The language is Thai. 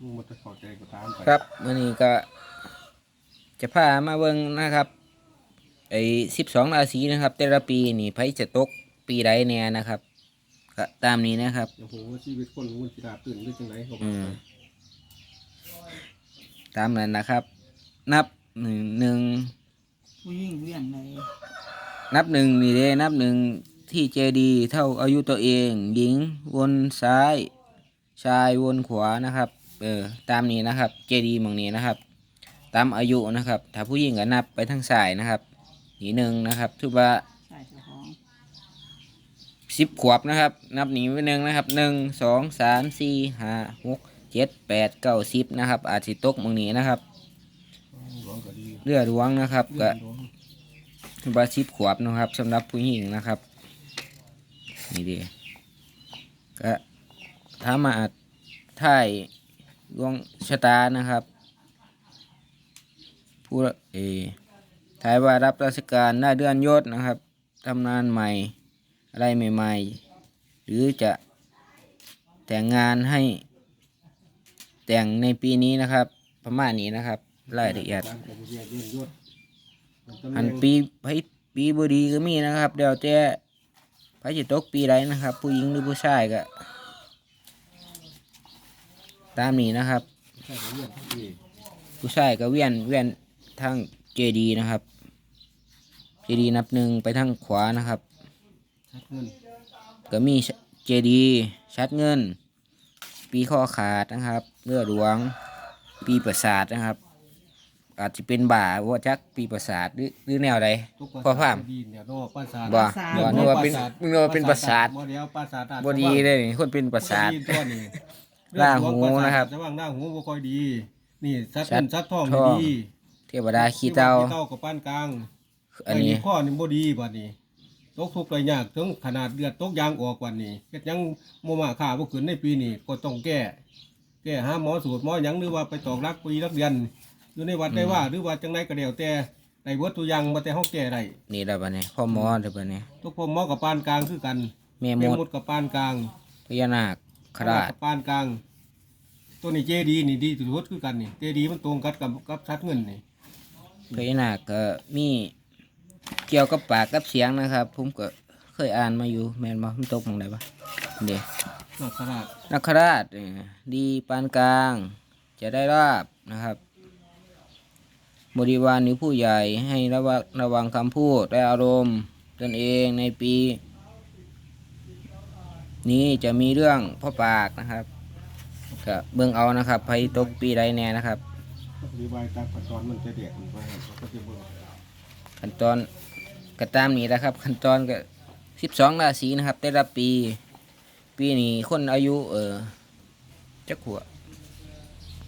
มึงมันจะเข้าใจก็ตามไปครับมื่อนี้ก็จะพามาเบิ่งนะครับไอ้สิบสองราศีนะครับ แต่ละปีนี่ไผจะตกปีใดแน่นะครับก็ตามนี้นะครับอย่างผมว่าชีวิตคนมันสิดาตื่นได้จังไดเขาบอือกมตามนั้นนะครับ นับหนึ่งหนึ่งผู้ยิ่งเวียนเลยนับหนึ่งนี่เด้นับหนึ่งที่เจดีย์เท่าอายุตัวเอง หญิงวนซ้าย ชายวนขวานะครับ เออตามนี้นะครับ เจดีย์หมองนี้นะครับ ตามอายุนะครับ ถ้าผู้หญิงก็นับไปทางซ้ายนะครับนี่หนึ่งนะครับถือว่าใช่เจ้าของสิบขวบนะครับ นับหนีไปหนึ่งนะครับหนึ่งสองสามสี่ห้าหกเจ็ดแปดเก้าสิบนะครับ อาจสิตกหมองนี้นะครับหลวงก็ดีเรือดวงนะครับเรื่ก็องหลวงถือว่าสิบขวบนะครับสำหรับผู้หญิงนะครับนี่ดีก็ถ้ามาถ่าย ดวงชะตานะครับ ผู้เอถ่ายว่ารับราชการหน้าเดือนยศนะครับทำงานใหม่อะไรใหม่ๆ หรือจะแต่งงานให้แต่งในปีนี้นะครับประมาณนี้นะครับรายละเอียดอันปีไผปีบดีก็มีนะครับเดี๋ยวแต่ไผจะตกปีใดนะครับ ผู้หญิงหรือผู้ชายก็ ตามนี้นะครับ ใช่เรียนทั้งปีผู้ชายก็เวียนเวียนทางเจดีนะครับ เจดีนับหนึ่งไปทางขวานะครับ ชัดเงินก็มีเจดีชัดเงิน ปีข้อขาดนะครับเลือดหลวง ปีประสาทนะครับ อาจจะเป็นบ่าว่าจักปีประสาทหรือหรือแนวใดทุกพ่อพามดีเนี่ยนอกปราสาทบ่สาบ่มนึกว่าเป็นนึกว่าเป็นประสาทบ่เดียวปราสาทอาจจะบดีเลยนี่คนเป็นประสาทบ่ดีตัวนี้ หน้าหูนะครับจะว่างหน้าหูบ่ค่อยดี นี่ซัดชัเงิดนซัดทองทองดี เทวดาขี้เตาขี้เต้ากับปานกลางอันนี้ไข้อนี่บ่ดีบัดนี้ตกทุกข์ได้ยากถึงขนาดเลือดตกยางออกกว่านี้เฮ็ดหยังบ่มาค่าบ่ขึ้นในปีนี้ก็ต้องแก้ แก้หาหมอสูตรหมอหยังหรือว่าไปตอกรักปีรักเดือนอยู่ในวัดได้ว่า หรือว่าจังไดก็แล้วแต่ได้เบิดตัวอย่างมาแต่เฮาแก้ได้นี่แล้วบัดนี้พ่อหมอเด้อบัดนี้ทุกพ่อหมอกับปานกลางคือกันแม่แม่มมดดกับปานกลางพญานาคคราชกับปานกลาง ตัวนี้เจดีนี่ดีที่สุดคือกันนี่เจดีมันตรงกันกับกับชัดเงินนี่พญานาคก็มีเกี่ยวกับปากกับเสียงนะครับ ผมก็เคยอ่านมาอยู่แม่นบ่มันตกหมองใดบ่เด้นักขราชนักคราชเออดีปานกลาง จะได้ราบนะครับบริวารหรือผู้ใหญ่ให้ระวังระวังคำพูดและอารมณ์ตนเองในปี นี้จะมีเรื่องพ่อปากนะครับ ก็เบิ่งเอานะครับไปตกปีใดแน่นะครับรีวายตามขั้นตอนมันจะเด็กมันไปเราก็จะเบิ่งขั้นตอนก็ตามนี้นะครับ ขั้นตอนก็สิบสองราศีนะครับ แต่ละปี ปีนี้คนอายุเออจักหัว